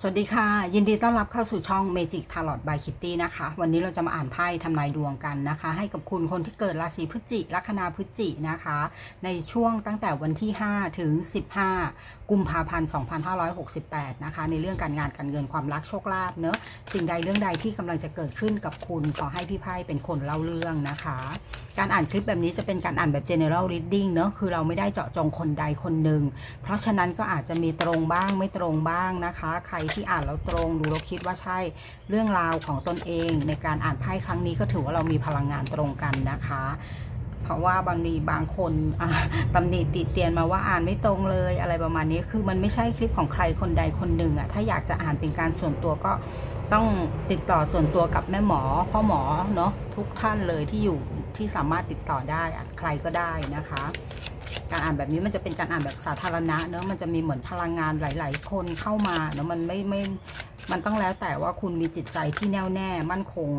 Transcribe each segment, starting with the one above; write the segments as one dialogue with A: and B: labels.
A: สวัสดีค่ะ ยินดีต้อนรับเข้าสู่ช่อง Magic Tarot by Kitty นะคะ วันนี้เราจะมาอ่านไพ่ทำนายดวงกันนะคะ ให้กับคุณคนที่เกิดราศีพฤศจิลัคนาพฤศจินะคะ ในช่วงตั้งแต่วันที่ 5 ถึง 15 กุมภาพันธ์ 2568 นะคะ ในเรื่องการงานการเงินความรักโชคลาภเนอะสิ่งใดเรื่องใดที่กำลังจะเกิดขึ้นกับคุณขอให้พี่ไพ่เป็นคนเล่าเรื่องนะคะ การอ่านคลิปแบบนี้จะเป็นการอ่านแบบ general reading เนอะคือเราไม่ได้เจาะจงคนใดคนหนึ่งเพราะฉะนั้นก็อาจจะมีตรงบ้างไม่ตรงบ้างนะคะ ใครที่อ่านแล้วตรงดูแล้วคิดว่าใช่เรื่องราวของตนเอง ในการอ่านไพ่ครั้งนี้ก็ถือว่าเรามีพลังงานตรงกันนะคะ เพราะว่าบางทีบางคนตำหนิติเตียนมาว่าอ่านไม่ตรงเลยอะไรประมาณนี้คือมันไม่ใช่คลิปของใครคนใดคนหนึ่งอะถ้าอยากจะอ่านเป็นการส่วนตัวก็ต้องติดต่อส่วนตัวกับแม่หมอพ่อหมอเนาะทุกท่านเลยที่อยู่ที่สามารถติดต่อได้อะใครก็ได้นะคะ การอ่านแบบนี้มันจะเป็นการอ่านแบบสาธารณะเนอะมันจะมีเหมือนพลังงานหลาย ๆ คนเข้ามาเนอะมันไม่ไม่มันต้องแล้วแต่ว่าคุณมีจิตใจที่แน่วแน่มั่นคง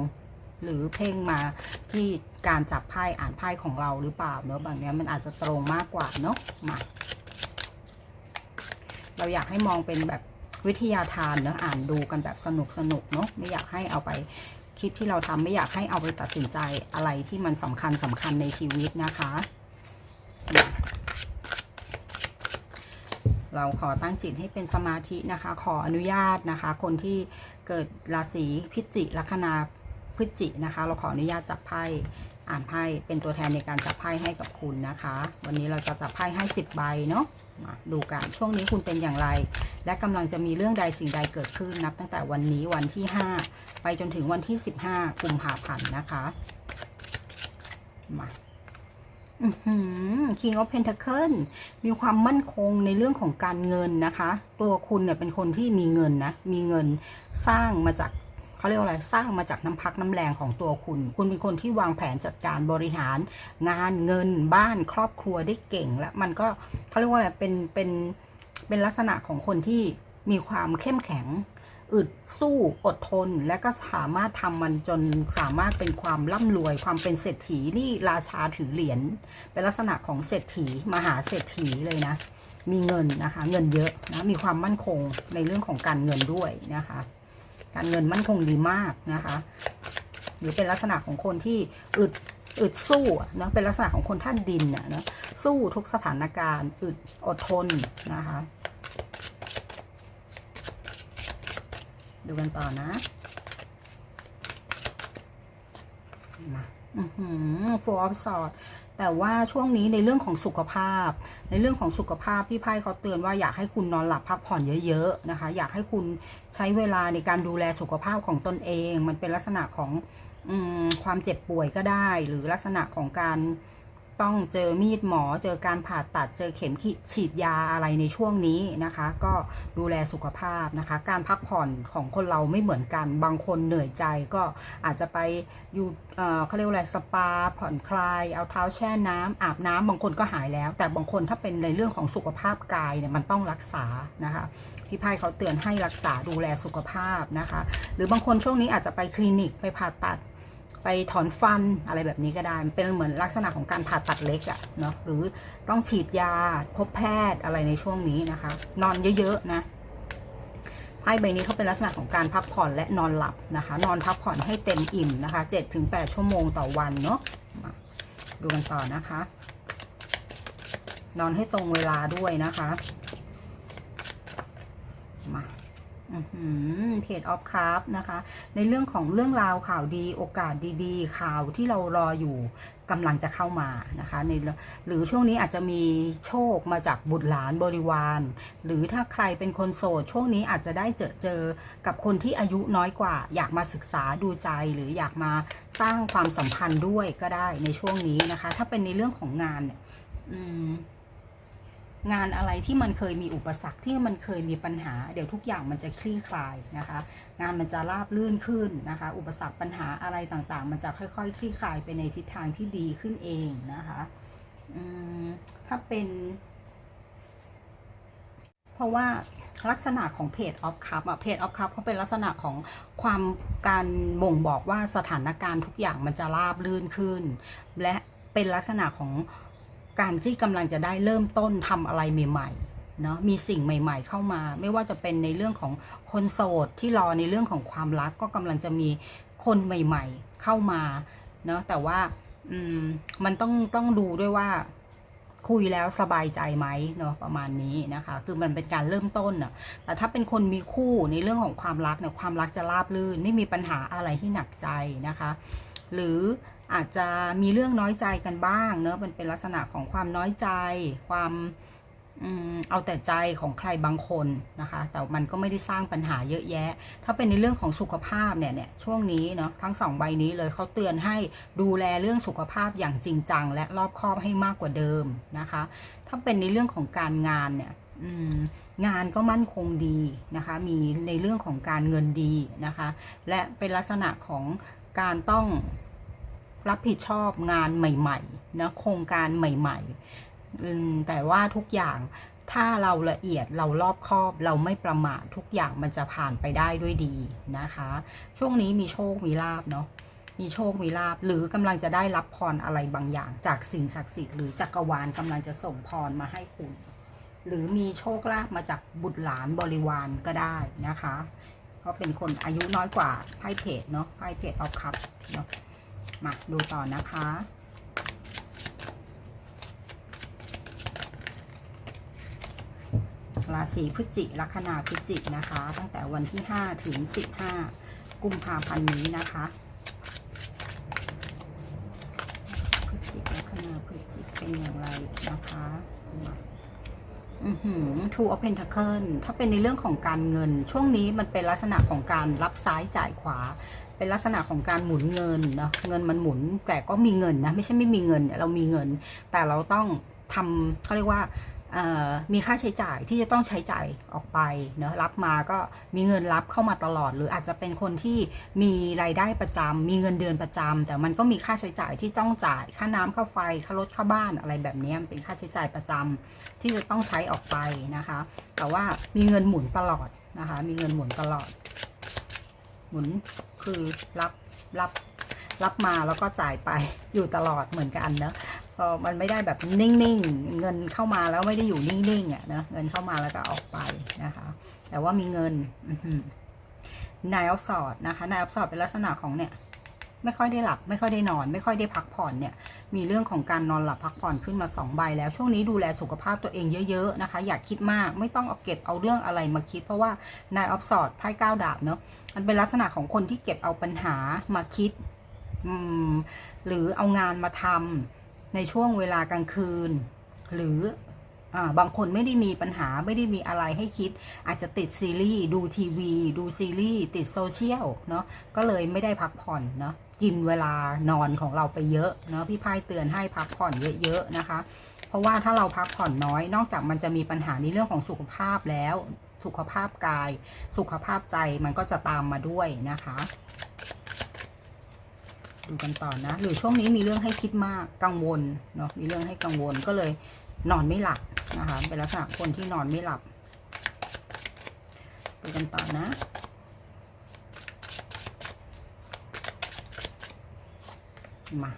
A: หรือเพ่งมาที่การจับไพ่อ่านไพ่ของเราหรือเปล่าเนอะบางอย่างมันอาจจะตรงมากกว่าเนอะมาเราอยากให้มองเป็นแบบวิทยาทานเนอะอ่านดูกันแบบสนุกสนุกเนอะไม่อยากให้เอาไปคลิปที่เราทำไม่อยากให้เอาไปตัดสินใจอะไรที่มันสำคัญสำคัญในชีวิตนะคะ เราขอตั้งจิตให้เป็นสมาธินะคะ ขออนุญาตนะคะ คนที่เกิดราศีพิจิลัคนาพฤจินะคะ เราขออนุญาตจับไพ่อ่านไพ่เป็นตัวแทนในการจับไพ่ให้กับคุณนะคะ วันนี้เราจะจับไพ่ให้ 10 ใบเนาะมาดูกันช่วงนี้คุณเป็นอย่างไร และกำลังจะมีเรื่องใดสิ่งใดเกิดขึ้นนับ ตั้งแต่วันนี้วันที่ 5 ไปจนถึงวันที่ 15กุมภาพันธ์นะคะมา King of Pentacle มีความมั่นคงในเรื่องของการเงินนะคะ ตัวคุณเนี่ยเป็นคนที่มีเงินนะ มีเงินสร้างมาจากเขาเรียกว่าอะไร สร้างมาจากน้ำพักน้ำแรงของตัวคุณ คุณเป็นคนที่วางแผนจัดการบริหารงานเงินบ้านครอบครัวได้เก่ง และมันก็เขาเรียกว่าอะไรเป็นเป็นเป็นลักษณะของคนที่มีความเข้มแข็ง อึดสู้อดทน และก็สามารถทำมันจนสามารถเป็นความร่ำรวย ความเป็นเศรษฐีนี่ราชาถือเหรียญเป็นลักษณะของเศรษฐีมหาเศรษฐีเลยนะ มีเงินนะคะ เงินเยอะนะมีความมั่นคงในเรื่องของการเงินด้วยนะคะ การเงินมั่นคงดีมากนะคะหรือเป็นลักษณะของคนที่อึดอึดสู้นะเป็นลักษณะของคนท่านดินนะนะสู้ทุกสถานการณ์อึดอดทนนะคะ ดูกันต่อนะมาอือหือ four of swords แต่ว่าช่วงนี้ในเรื่องของสุขภาพ ในเรื่องของสุขภาพพี่ไพ่เขาเตือนว่าอยากให้คุณนอนหลับพักผ่อนเยอะๆนะคะ อยากให้คุณใช้เวลาในการดูแลสุขภาพของตนเอง มันเป็นลักษณะของอความเจ็บป่วยก็ได้ หรือลักษณะของการ ต้องเจอมีดหมอ เจอการผ่าตัด เจอเข็มฉีดยาอะไรในช่วงนี้นะคะ ก็ดูแลสุขภาพนะคะ การพักผ่อนของคนเราไม่เหมือนกัน บางคนเหนื่อยใจก็อาจจะไปอยู่เอ่อเขาเรียกว่าอะไรสปาผ่อนคลาย เอาเท้าแช่น้ำอาบน้ำบางคนก็หายแล้ว แต่บางคนถ้าเป็นในเรื่องของสุขภาพกายเนี่ยมันต้องรักษานะคะพี่ไพ่เขาเตือนให้รักษาดูแลสุขภาพนะคะ หรือบางคนช่วงนี้อาจจะไปคลินิกไปผ่าตัด ไปถอนฟันอะไรแบบนี้ก็ได้มันเป็นเหมือนลักษณะของการผ่าตัดเล็กอะเนาะหรือต้องฉีดยาพบแพทย์อะไรในช่วงนี้นะคะ นอนเยอะๆนะไพ่ใบนี้เขาเป็นลักษณะของการพักผ่อนและนอนหลับนะคะ นอนพักผ่อนให้เต็มอิ่มนะคะ7-8ชั่วโมงต่อวันเนาะมาดูกันต่อนะคะ นอนให้ตรงเวลาด้วยนะคะ มา เพจออฟคาร์นะคะ ในเรื่องของเรื่องราวข่าวดีโอกาสดีๆ ข่าวที่เรารออยู่กำลังจะเข้ามานะคะในหรือช่วงนี้อาจจะมีโชคมาจากบุตรหลานบริวาร หรือถ้าใครเป็นคนโสด ช่วงนี้อาจจะได้เจอเจอกับคนที่อายุน้อยกว่า อยากมาศึกษาดูใจหรืออยากมาสร้างความสัมพันธ์ด้วยก็ได้ในช่วงนี้นะคะ ถ้าเป็นในเรื่องของงานเนี่ย อืม งานอะไรที่มันเคยมีอุปสรรคที่มันเคยมีปัญหา เดี๋ยวทุกอย่างมันจะคลี่คลายนะคะ งานมันจะราบลื่นขึ้นนะคะ อุปสรรคปัญหาอะไรต่างๆ มันจะค่อยๆ คลี่คลายไปในทิศทางที่ดีขึ้นเองนะคะถ้าเป็น เพราะว่าลักษณะของเพจออฟคัพอะเพจออฟคัพเขาเป็นลักษณะของความการบ่งบอกว่าสถานการณ์ทุกอย่างมันจะราบลื่นขึ้น และเป็นลักษณะของ การที่กำลังจะได้เริ่มต้นทำอะไรใหม่ๆเนาะมีสิ่งใหม่ ๆ เข้ามา ไม่ว่าจะเป็นในเรื่องของคนโสดที่รอในเรื่องของความรักก็กำลังจะมีคนใหม่ ๆ เข้ามาเนาะแต่ว่าอืมมันต้องต้องดูด้วยว่าคุยแล้วสบายใจไหมเนาะประมาณนี้นะคะ คือมันเป็นการเริ่มต้นอะแต่ถ้าเป็นคนมีคู่ในเรื่องของความรักเนี่ยความรักจะราบรื่น ไม่มีปัญหาอะไรที่หนักใจนะคะ หรือ อาจจะมีเรื่องน้อยใจกันบ้างเนอะมันเป็นลักษณะของความน้อยใจ ความเอาแต่ใจของใครบางคนนะคะ แต่มันก็ไม่ได้สร้างปัญหาเยอะแยะ ถ้าเป็นในเรื่องของสุขภาพเนี่ยเนี่ยช่วงนี้เนาะทั้งสองใบนี้เลยเขาเตือนให้ดูแลเรื่องสุขภาพอย่างจริงจัง และรอบคอบให้มากกว่าเดิมนะคะ ถ้าเป็นในเรื่องของการงานเนี่ยงานก็มั่นคงดีนะคะ มีในเรื่องของการเงินดีนะคะ และเป็นลักษณะของการต้อง รับผิดชอบงานใหม่ๆนะโครงการใหม่ ๆ แต่ว่าทุกอย่างถ้าเราละเอียดเรารอบคอบเราไม่ประมาททุกอย่างมันจะผ่านไปได้ด้วยดีนะคะ ช่วงนี้มีโชคมีลาบเนาะมีโชค มีลาบหรือกำลังจะได้รับพรอะไรบางอย่าง จากสิ่งศักดิ์สิทธิ์หรือจักรวาลกำลังจะส่งพรมาให้คุณ หรือมีโชคลาภมาจากบุตรหลานบริวารก็ได้นะคะ เพราะเป็นคนอายุน้อยกว่าไพ่เพจเนาะไพ่เพจเอาคับเนาะ มาดูต่อนะคะ ราศีพฤศจิลัคนาพฤศจินะคะ ตั้งแต่วันที่ 5 ถึง 15 กุมภาพันธ์นี้นะคะพฤศจิลัคนาพฤศจิเป็นอย่างไรนะคะมาอือหือ Two of Pentacle ถ้าเป็นในเรื่องของการเงิน ช่วงนี้มันเป็นลักษณะของการรับซ้ายจ่ายขวา เป็นลักษณะของการหมุนเงินเนาะเงินมันหมุนแต่ก็มีเงินนะไม่ใช่ไม่มีเงินเรามีเงิน แต่เราต้องทำเขาเรียกว่ามีค่าใช้จ่ายที่จะต้องใช้จ่ายออกไปเนอะรับมาก็มีเงินรับเข้ามาตลอด หรืออาจจะเป็นคนที่มีรายได้ประจำมีเงินเดือนประจำแต่มันก็มีค่าใช้จ่ายที่ต้องจ่ายค่าน้ำค่าไฟค่ารถค่าบ้านอะไรแบบนี้เป็นค่าใช้จ่ายประจำที่จะต้องใช้ออกไปนะคะ แต่ว่ามีเงินหมุนตลอดนะคะ มีเงินหมุนตลอด หมุน คือรับรับรับมาแล้วก็จ่ายไปอยู่ตลอดเหมือนกันเนอะพอมันไม่ได้แบบนิ่งๆ เงินเข้ามาแล้วไม่ได้อยู่นิ่งๆอะนะเงินเข้ามาแล้วก็ออกไปนะคะ แต่ว่ามีเงินนายออฟสอดนะคะนายออฟสอดเป็นลักษณะของเนี่ย ไม่ค่อยได้หลับ ไม่ค่อยได้นอน ไม่ค่อยได้พักผ่อนเนี่ย มีเรื่องของการนอนหลับพักผ่อนขึ้นมาสองใบแล้ว ช่วงนี้ดูแลสุขภาพตัวเองเยอะๆนะคะ อย่าคิดมาก ไม่ต้องเอาเก็บเอาเรื่องอะไรมาคิด เพราะว่านายออฟสอดไพ่เก้าดาบเนาะ มันเป็นลักษณะของคนที่เก็บเอาปัญหามาคิด หรือเอางานมาทำในช่วงเวลากลางคืน หรือบางคนไม่ได้มีปัญหาไม่ได้มีอะไรให้คิด อาจจะติดซีรีส์ดูทีวี ดูซีรีส์ติดโซเชียลเนาะก็เลยไม่ได้พักผ่อนเนาะ กินเวลานอนของเราไปเยอะเนาะพี่พายเตือนให้พักผ่อนเยอะๆนะคะ เพราะว่าถ้าเราพักผ่อนน้อย นอกจากมันจะมีปัญหาในเรื่องของสุขภาพแล้ว สุขภาพกาย สุขภาพใจมันก็จะตามมาด้วยนะคะดูกันต่อนะ หรือช่วงนี้มีเรื่องให้คิดมากกังวลเนาะมีเรื่องให้กังวลก็เลยนอนไม่หลับนะคะเป็นลักษณะคนที่นอนไม่หลับดูกันต่อนะ มา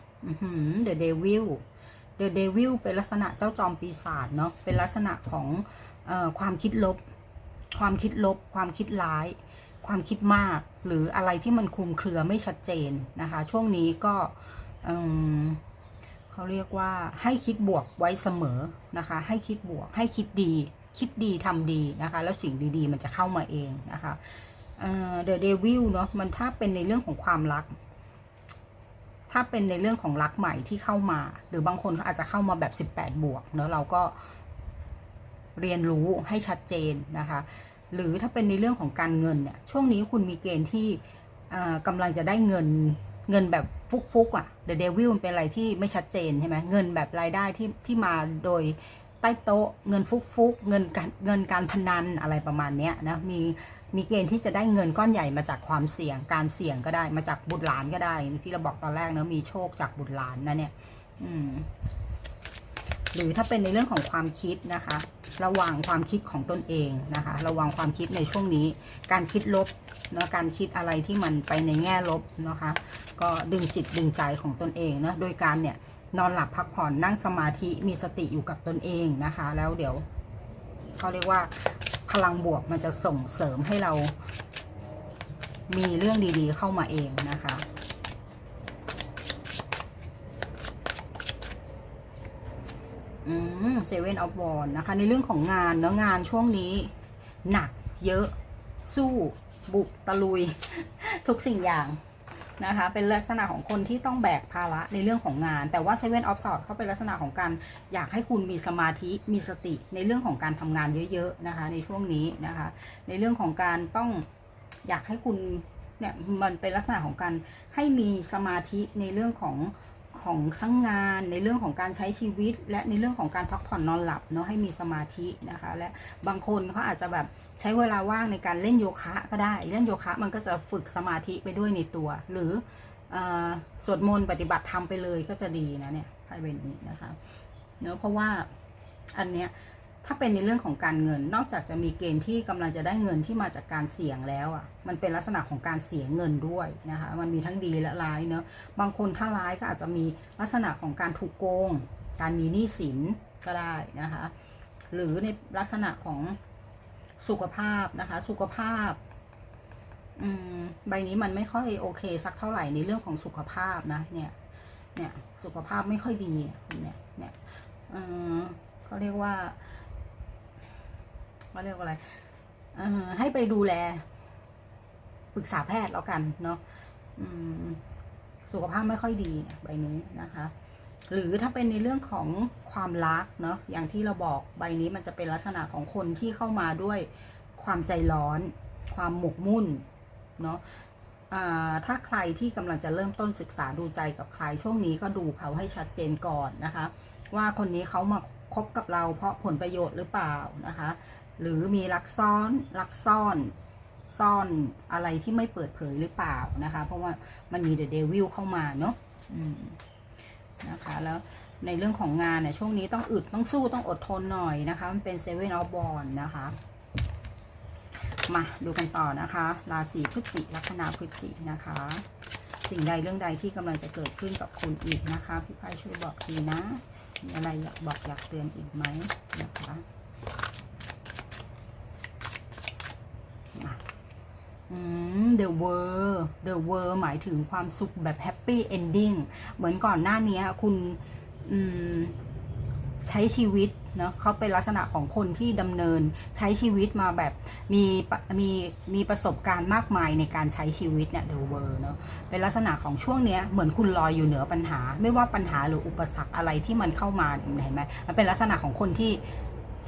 A: เดอะเดวิลเดอะเดวิลเป็นลักษณะเจ้าจอมปีศาจเนาะเป็นลักษณะของอความคิดลบ ความคิดลบ ความคิดร้าย ความคิดมาก หรืออะไรที่มันคลุมเครือไม่ชัดเจนนะคะ ช่วงนี้ก็เขาเรียกว่าให้คิดบวกไว้เสมอนะคะ ให้คิดบวก ให้คิดดี คิดดีทำดีนะคะ แล้วสิ่งดีๆ มันจะเข้ามาเองนะคะเดอะเดวิลเนาะมันถ้าเป็นในเรื่องของความรัก ถ้าเป็นในเรื่องของรักใหม่ที่เข้ามา หรือบางคนเขาอาจจะเข้ามาแบบ 18 บวกเนาะเราก็เรียนรู้ให้ชัดเจนนะคะ หรือถ้าเป็นในเรื่องของการเงินเนี่ยช่วงนี้คุณมีเกณฑ์ที่กำลังจะได้เงินเงินแบบฟุกๆอะเดอะเดวิลมันเป็นอะไรที่ไม่ชัดเจนใช่ไหมเงินแบบรายได้ที่ที่มาโดย ใต้โต๊ะ เงินฟุกฟุกเงินการเงินการพนันอะไรประมาณนี้นะมีมีเกณฑ์ที่จะได้เงินก้อนใหญ่มาจากความเสี่ยงการเสี่ยงก็ได้มาจากบุตรหลานก็ได้ที่เราบอกตอนแรกเนะมีโชคจากบุตรหลานนะเนี่ยอืมหรือถ้าเป็นในเรื่องของความคิดนะคะ ระวังความคิดของตนเองนะคะ ระวังความคิดในช่วงนี้ การคิดลบเนาะการคิดอะไรที่มันไปในแง่ลบนะคะ ก็ดึงจิตดึงใจของตนเองนะโดยการเนี่ย นอนหลับพักผ่อนนั่งสมาธิมีสติอยู่กับตนเองนะคะ แล้วเดี๋ยวเขาเรียกว่าพลังบวกมันจะส่งเสริมให้เรา มีเรื่องดีๆเข้ามาเองนะคะอืมเซเว่นออฟวอนนะคะ ในเรื่องของงานเนาะงานช่วงนี้ หนักเยอะสู้ บุกตะลุย ทุกสิ่งอย่าง นะคะ เป็นลักษณะของคนที่ต้องแบกภาระในเรื่องของงาน แต่ว่าเซเว่นออฟสอดเขาเป็นลักษณะของการอยากให้คุณมีสมาธิ มีสติในเรื่องของการทำงานเยอะๆนะคะ ในช่วงนี้นะคะ ในเรื่องของการต้องอยากให้คุณเนี่ยมันเป็นลักษณะของการให้มีสมาธิในเรื่องของ ของทั้งงานในเรื่องของการใช้ชีวิต และในเรื่องของการพักผ่อนนอนหลับเนาะให้มีสมาธินะคะ และบางคนเขาอาจจะแบบใช้เวลาว่างในการเล่นโยคะก็ได้เล่นโยคะมันก็จะฝึกสมาธิไปด้วยในตัว หรืออสวดมนต์ปฏิบัติธรรมไปเลยก็จะดีนะเนี่ยไพ่ใบนี้นะคะเนาะเพราะว่าอันเนี้ย ถ้าเป็นในเรื่องของการเงิน นอกจากจะมีเกณฑ์ที่กำลังจะได้เงินที่มาจากการเสี่ยงแล้วอะ มันเป็นลักษณะของการเสียเงินด้วยนะคะ มันมีทั้งดีและร้ายเนอะ บางคนถ้าร้ายก็อาจจะมีลักษณะของการถูกโกง การมีหนี้สินก็ได้นะคะ หรือในลักษณะของสุขภาพนะคะ สุขภาพอืมใบนี้มันไม่ค่อยโอเค สักเท่าไหร่ในเรื่องของสุขภาพนะเนี่ย เนี่ยสุขภาพไม่ค่อยดีเนี่ยเนี่ยเออเขาเรียกว่า เขาเรียกว่าอะไรให้ไปดูแลปรึกษาแพทย์แล้วกันเนาะสุขภาพไม่ค่อยดีใบนี้นะคะ หรือถ้าเป็นในเรื่องของความรักเนาะอย่างที่เราบอกใบนี้มันจะเป็นลักษณะของคนที่เข้ามาด้วยความใจร้อน ความหมกมุ่นเนาะถ้าใครที่กำลังจะเริ่มต้นศึกษาดูใจกับใครช่วงนี้ก็ดูเขาให้ชัดเจนก่อนนะคะ ว่าคนนี้เขามาคบกับเราเพราะผลประโยชน์หรือเปล่านะคะ หรือมีลักซ้อนลักซ่อนซ่อนอะไรที่ไม่เปิดเผยหรือเปล่านะคะ เพราะว่ามันมีเดอะเดวิลเข้ามาเนาะนะคะแล้วในเรื่องของงานเนี่ยช่วงนี้ต้องอึดต้องสู้ต้องอดทนหน่อยนะคะ มันเป็นเซเว่นออฟบอลนะคะมาดูกันต่อนะคะ ราศีพฤศจิลัคนาพฤศจินะคะ สิ่งใดเรื่องใดที่กำลังจะเกิดขึ้นกับคุณอีกนะคะ พี่พายช่วยบอกทีนะ มีอะไรอยากบอกอยากเตือนอีกไหมนะคะมาอืม The World The World หมายถึงความสุขแบบ Happy Ending เหมือนก่อนหน้านี้คุณใช้ชีวิตเนาะเขาเป็นลักษณะของคนที่ดำเนินใช้ชีวิตมาแบบมีมีมีประสบการณ์มากมายในการใช้ชีวิตเนี่ย The World เนาะเป็นลักษณะของช่วงเนี้ยเหมือนคุณลอยอยู่เหนือปัญหา ไม่ว่าปัญหาหรืออุปสรรคอะไรที่มันเข้ามาเห็นไหมมันเป็นลักษณะของคนที่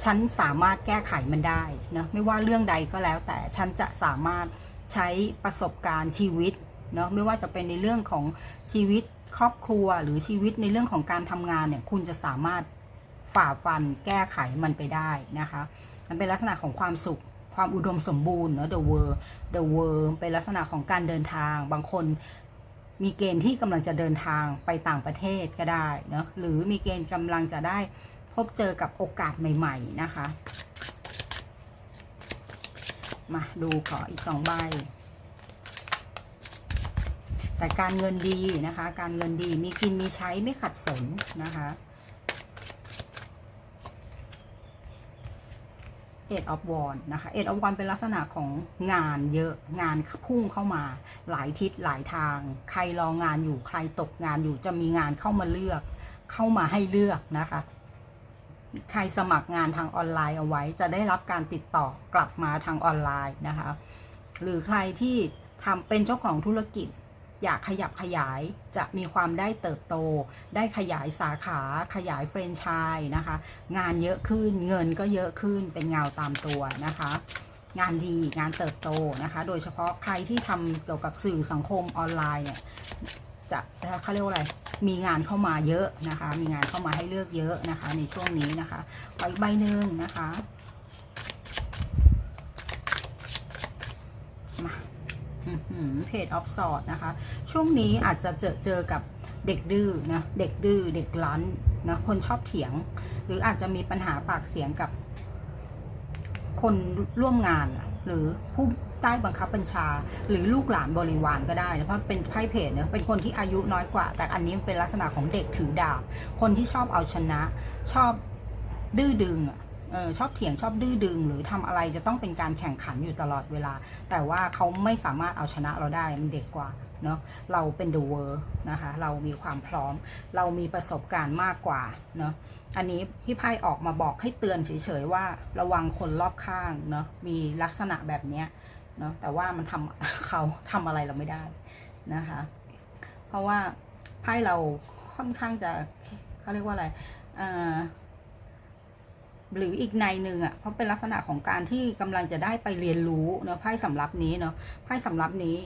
A: ฉันสามารถแก้ไขมันได้นะไม่ว่าเรื่องใดก็แล้วแต่ฉันจะสามารถ ใช้ประสบการณ์ชีวิตเนาะไม่ว่าจะเป็นในเรื่องของชีวิตครอบครัวหรือชีวิตในเรื่องของการทำงานเนี่ยคุณจะสามารถฝ่าฟันแก้ไขมันไปได้นะคะมันเป็นลักษณะของความสุขความอุดมสมบูรณ์เนาะ the world the world เป็นลักษณะของการเดินทาง บางคนมีเกณฑ์ที่กำลังจะเดินทางไปต่างประเทศก็ได้เนาะหรือมีเกณฑ์กำลังจะได้พบเจอกับโอกาสใหม่ ๆ นะคะ มาดูขออีกสองใบ แต่การเงินดีนะคะ การเงินดีมีกินมีใช้ไม่ขัดสนนะคะเอ็ดออฟวอนนะคะเอ็ดออฟวอนเป็นลักษณะของงานเยอะงานพุ่งเข้ามาหลายทิศหลายทาง ใครรองานอยู่ใครตกงานอยู่จะมีงานเข้ามาเลือก เข้ามาให้เลือกนะคะ ใครสมัครงานทางออนไลน์เอาไว้ จะได้รับการติดต่อกลับมาทางออนไลน์นะคะ หรือใครที่ทำเป็นเจ้าของธุรกิจ อยากขยับขยายจะมีความได้เติบโต ได้ขยายสาขาขยายแฟรนไชส์นะคะ งานเยอะขึ้นเงินก็เยอะขึ้นเป็นเงาตามตัวนะคะ งานดีงานเติบโตนะคะ โดยเฉพาะใครที่ทำเกี่ยวกับสื่อสังคมออนไลน์เนี่ย จะเขาเรียกว่าอะไร มีงานเข้ามาเยอะนะคะ มีงานเข้ามาให้เลือกเยอะนะคะ ในช่วงนี้นะคะขออีกใบหนึ่งนะคะมาเพจออฟสอดนะคะ ช่วงนี้อาจจะเจอเจอกับเด็กดื้อนะ เด็กดื้อ เด็กรั้นนะ คนชอบเถียง หรืออาจจะมีปัญหาปากเสียงกับคนร่วมงานอะ หรือผู้ใต้บังคับบัญชา หรือลูกหลานบริวารก็ได้นะเพราะเป็นไพ่เพจเนี่ยเป็นคนที่อายุน้อยกว่า แต่อันนี้เป็นลักษณะของเด็กถือดาบ คนที่ชอบเอาชนะ ชอบดื้อดึงอะเออชอบเถียงชอบดื้อดึง หรือทำอะไรจะต้องเป็นการแข่งขันอยู่ตลอดเวลา แต่ว่าเขาไม่สามารถเอาชนะเราได้มันเด็กกว่า เนาะเราเป็น the world นะคะ เรามีความพร้อม เรามีประสบการณ์มากกว่าเนาะอันนี้พี่ไพ่ออกมาบอกให้เตือนเฉยๆว่าระวังคนรอบข้างเนาะมีลักษณะแบบเนี้ยเนาะแต่ว่ามันทำเขาทำอะไรเราไม่ได้นะคะ เพราะว่าไพ่เราค่อนข้างจะเขาเรียกว่าอะไรหรืออีกในหนึ่งอะเพราะเป็นลักษณะของการที่กำลังจะได้ไปเรียนรู้เนาะไพ่สำรับนี้เนาะไพ่สำรับนี้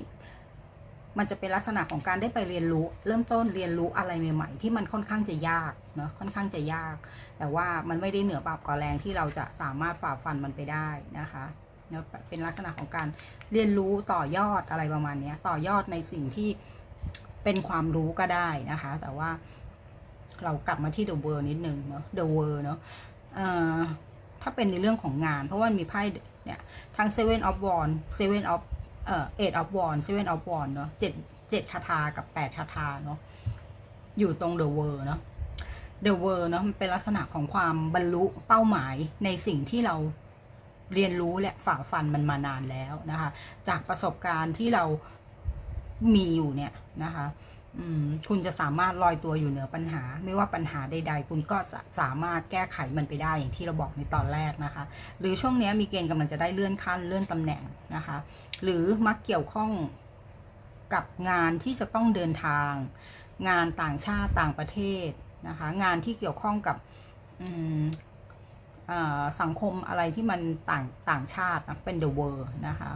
A: มันจะเป็นลักษณะของการได้ไปเรียนรู้ เริ่มต้นเรียนรู้อะไรใหม่ๆ ที่มันค่อนข้างจะยากเนาะค่อนข้างจะยาก แต่ว่ามันไม่ได้เหนือบาปก่อแรงที่เราจะสามารถฝ่าฟันมันไปได้นะคะเนาะเป็นลักษณะของการเรียนรู้ต่อยอดอะไรประมาณนี้ต่อยอดในสิ่งที่เป็นความรู้ก็ได้นะคะ แต่ว่าเรากลับมาที่ The World นิดนึงเนาะ The World เนาะเอ่อถ้าเป็นในเรื่องของงาน เพราะว่ามีไพ่เนี่ยทั้ง Seven of Wands Seven of เอ่อ เอ่อเอ็ดออฟวอนเซเว่นออฟวอนเนาะเจ็ดเจ็ดคาถากับแปดคาถาเนาะอยู่ตรงเดอะเวอร์เนาะเดอะเวอร์เนาะมันเป็นลักษณะของความบรรลุเป้าหมายในสิ่งที่เราเรียนรู้และฝ่าฟันมันมานานแล้วนะคะ จากประสบการณ์ที่เรามีอยู่เนี่ยนะคะ คุณจะสามารถลอยตัวอยู่เหนือปัญหา ไม่ว่าปัญหาใด ๆ คุณก็สามารถแก้ไขมันไปได้อย่างที่เราบอกในตอนแรกนะคะ หรือช่วงนี้มีเกณฑ์กำลังจะได้เลื่อนขั้นเลื่อนตำแหน่งนะคะ หรือมักเกี่ยวข้องกับงานที่จะต้องเดินทาง งานต่างชาติต่างประเทศนะคะ งานที่เกี่ยวข้องกับสังคมอะไรที่มันต่างต่างชาติเป็น the world นะคะ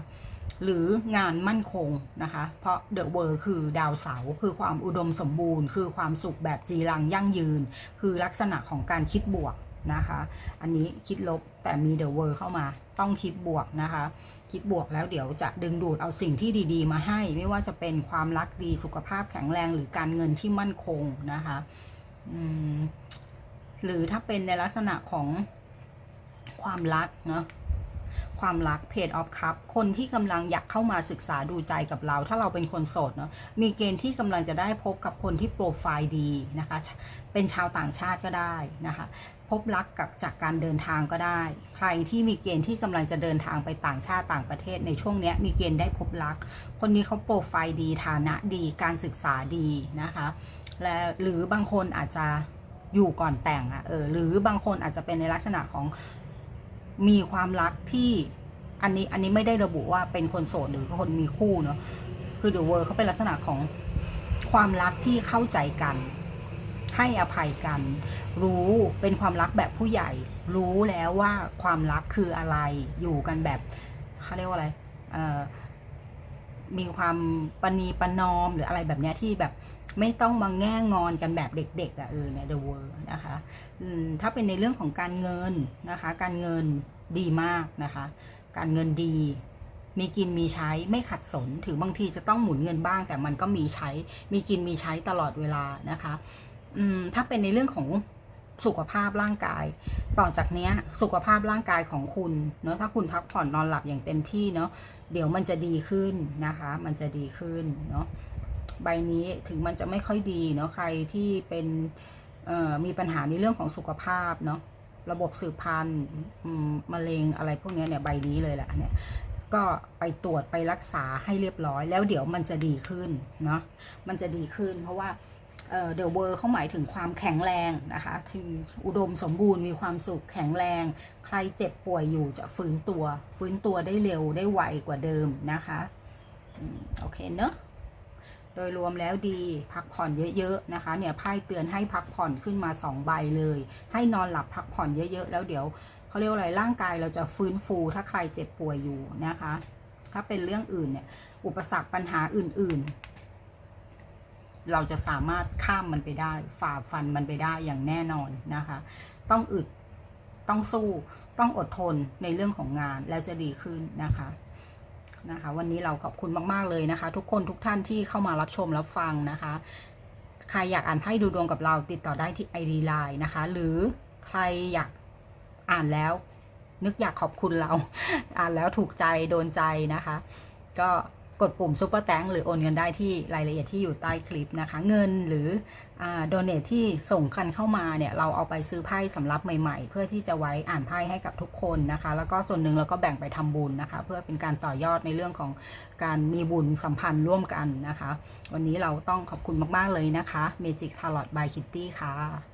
A: หรืองานมั่นคงนะคะ เพราะ the world คือดาวเสาร์คือความอุดมสมบูรณ์ คือความสุขแบบจีรังยั่งยืน คือลักษณะของการคิดบวกนะคะ อันนี้คิดลบแต่มี the world เข้ามาต้องคิดบวกนะคะ คิดบวกแล้วเดี๋ยวจะดึงดูดเอาสิ่งที่ดี ๆ มาให้ ไม่ว่าจะเป็นความรักดีสุขภาพแข็งแรงหรือการเงินที่มั่นคงนะคะหรือถ้าเป็นในลักษณะของความรักเนาะ ความรักเพจออฟคัพคนที่กำลังอยากเข้ามาศึกษาดูใจกับเรา ถ้าเราเป็นคนโสดเนาะมีเกณฑ์ที่กำลังจะได้พบกับคนที่โปรไฟล์ดีนะคะ เป็นชาวต่างชาติก็ได้นะคะพบรักกับจากการเดินทางก็ได้ ใครที่มีเกณฑ์ที่กำลังจะเดินทางไปต่างชาติต่างประเทศในช่วงนี้มีเกณฑ์ได้พบรัก คนนี้เขาโปรไฟล์ดีฐานะดีการศึกษาดีนะคะ และหรือบางคนอาจจะอยู่ก่อนแต่งอะเออหรือบางคนอาจจะเป็นในลักษณะของ มีความรักที่อันนี้อันนี้ไม่ได้ระบุว่าเป็นคนโสดหรือคนมีคู่เนาะคือเดอะเวิร์เขาเป็นลักษณะของความรักที่เข้าใจกัน ให้อภัยกัน รู้เป็นความรักแบบผู้ใหญ่ รู้แล้วว่าความรักคืออะไรอยู่กันแบบเขาเรียกว่าอะไรมีความปณีปนอมหรืออะไรแบบเนี้ยที่แบบ ไม่ต้องมาแง่งอนกันแบบเด็กๆอะ่ะเออเนี่ย the world นะคะถ้าเป็นในเรื่องของการเงินนะคะ การเงินดีมากนะคะ การเงินดีมีกินมีใช้ไม่ขัดสนถึงบางทีจะต้องหมุนเงินบ้าง แต่มันก็มีใช้ มีกินมีใช้ตลอดเวลานะคะอืมถ้าเป็นในเรื่องของสุขภาพร่างกาย ต่อจากนี้สุขภาพร่างกายของคุณเนาะถ้าคุณพักผ่อนนอนหลับอย่างเต็มที่เนาะเดี๋ยวมันจะดีขึ้นนะคะ มันจะดีขึ้นเนาะ ใบนี้ถึงมันจะไม่ค่อยดีเนาะใครที่เป็นมีปัญหาในเรื่องของสุขภาพเนาะระบบสืบพันธุ์มะเร็งอะไรพวกนี้เนี่ยใบนี้เลยแหละเนี่ยก็ไปตรวจไปรักษาให้เรียบร้อย แล้วเดี๋ยวมันจะดีขึ้นเนาะมันจะดีขึ้น เพราะว่าเอ่อเดอะเวอร์เขาหมายถึงความแข็งแรงนะคะถึงอุดมสมบูรณ์มีความสุขแข็งแรง ใครเจ็บป่วยอยู่จะฟื้นตัว ฟื้นตัวได้เร็วได้ไวกว่าเดิมนะคะโอเคเนอะ โดยรวมแล้วดีพักผ่อนเยอะๆนะคะเนี่ยไพ่เตือนให้พักผ่อนขึ้นมาสองใบเลย ให้นอนหลับพักผ่อนเยอะๆ แล้วเดี๋ยวเขาเรียกว่าอะไรร่างกายเราจะฟื้นฟูถ้าใครเจ็บป่วยอยู่นะคะ ถ้าเป็นเรื่องอื่นเนี่ยอุปสรรคปัญหาอื่นๆ เราจะสามารถข้ามมันไปได้ ฝ่าฟันมันไปได้อย่างแน่นอนนะคะ ต้องอึดต้องสู้ต้องอดทนในเรื่องของงานแล้วจะดีขึ้นนะคะ นะคะ วันนี้เราขอบคุณมากๆเลยนะคะ ทุกคนทุกท่านที่เข้ามารับชมรับฟังนะคะ ใครอยากอ่านไพ่ดูดวงกับเราติดต่อได้ที่ ID Line นะคะ หรือใครอยากอ่านแล้ว นึกอยากขอบคุณเรา อ่านแล้วถูกใจโดนใจนะคะ ก็ กดปุ่มซุปเปอร์แตงหรือโอนเงินได้ที่รายละเอียดที่อยู่ใต้คลิปนะคะ เงินหรือโดเนทที่ส่งกันเข้ามาเนี่ย เราเอาไปซื้อไพ่สำรับใหม่ๆ เพื่อที่จะไว้อ่านไพ่ให้กับทุกคนนะคะ แล้วก็ส่วนหนึ่งเราก็แบ่งไปทำบุญนะคะ เพื่อเป็นการต่อยอดในเรื่องของการมีบุญสัมพันธ์ร่วมกันนะคะ วันนี้เราต้องขอบคุณมากๆเลยนะคะ Magic Tarot by Kitty ค่ะ